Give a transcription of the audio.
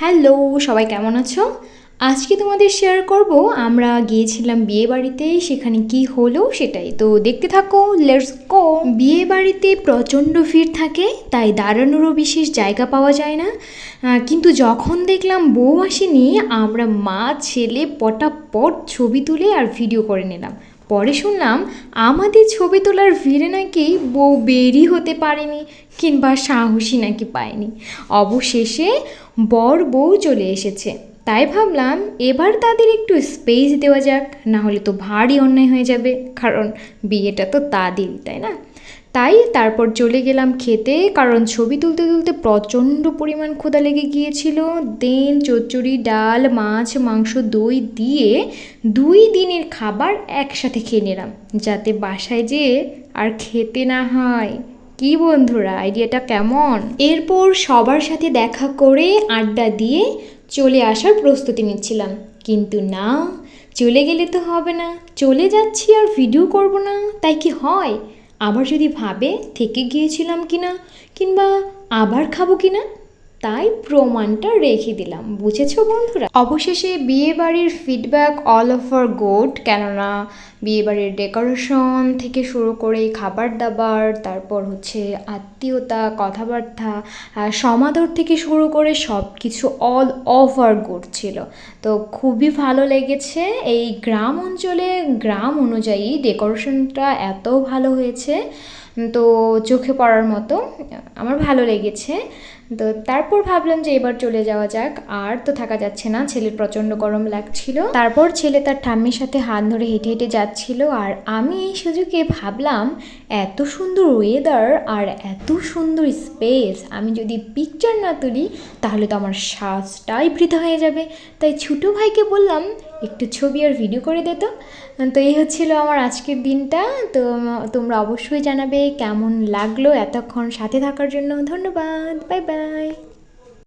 Hello, সবাই কেমন আছো? আজকে তোমাদের শেয়ার করব, আমরা গিয়েছিলাম বিয়ে বাড়িতে, সেখানে কি হলো সেটাই। তো দেখতে থাকো লেটস গো বিয়ে বাড়িতে প্রচণ্ড ভিড় থাকে, তাই দাঁড়ানোরও বিশেষ জায়গা পাওয়া যায় না। কিন্তু যখন দেখলাম বউ আসেনি, আমরা মা, ছেলে পটাপট ছবি তুলে আর ভিডিও করে নিলাম। পরে শুনলাম, আমাদের ছবি তোলার ভিড়ে নাকি বউ বেরই হতে পারেনি, কিংবা সাহসী নাকি পায়নি। অবশেষে বর বউ চলে এসেছে। তাই ভাবলাম এবার তাদের একটু স্পেস দেওয়া যাক, না হলে তো ভারী অন্যায় হয়ে যাবে, কারণ বিয়েটা তো তাদেরই তাই না? তাই তারপর চলে গেলাম খেতে, কারণ ছবি তুলতে তুলতে প্রচণ্ড পরিমাণ ক্ষুধা লেগে গিয়েছিল। দেন চচ্চড়ি, ডাল, মাছ, মাংস, দই দিয়ে দুই দিনের খাবার একসাথে খেয়ে নিলাম, যাতে বাসায় যেয়ে আর খেতে না হয়। কি বন্ধুরা, আইডিয়াটা কেমন? এরপর সবার সাথে দেখা করে আড্ডা দিয়ে চলে আসার প্রস্তুতি নিচ্ছিলাম। কিন্তু না, চলে গেলে তো হবে না। চলে যাচ্ছি আর ভিডিও করব না। তাই কি হয়? আবার যদি ভাবে থেকে গিয়েছিলাম কিনা, কিংবা আবার খাব কি না তাই প্রমাণটা রেখে দিলাম। বুঝেছ বন্ধুরা? অবশেষে বিয়ে বাড়ির ফিডব্যাক অল ওভার গুড কেননা বিয়ে বাড়ির ডেকোরেশন থেকে শুরু করে খাবার দাবার, তারপর হচ্ছে আত্মীয়তা, কথাবার্তা সমাদর থেকে শুরু করে সব কিছু অল ওভার গুড ছিল। তো খুবই ভালো লেগেছে। এই গ্রাম অঞ্চলে গ্রাম অনুযায়ী ডেকোরেশনটা এত ভালো হয়েছে। তো চোখে পড়ার মতো, আমার ভালো লেগেছে। তো তারপর ভাবলাম যে এবার চলে যাওয়া যাক, আর তো থাকা যাচ্ছে না, ছেলের প্রচণ্ড গরম লাগছিল। তারপর ছেলে তার ঠাম্মির সাথে হাত ধরে হেঁটে হেঁটে যাচ্ছিল, আর আমি এই সুযোগে ভাবলাম, এত সুন্দর ওয়েদার আর এত সুন্দর স্পেস আমি যদি পিকচার না তুলি, তাহলে তো আমার শ্বাসটাই বৃথা হয়ে যাবে। তাই ছোটো ভাইকে বললাম, একটু ছবি আর ভিডিও করে দে তো। তো এই হচ্ছিল আমার আজকের দিনটা, তো তোমরা অবশ্যই জানাবে কেমন লাগল এতক্ষণ সাথে থাকার জন্য ধন্যবাদ। Bye bye.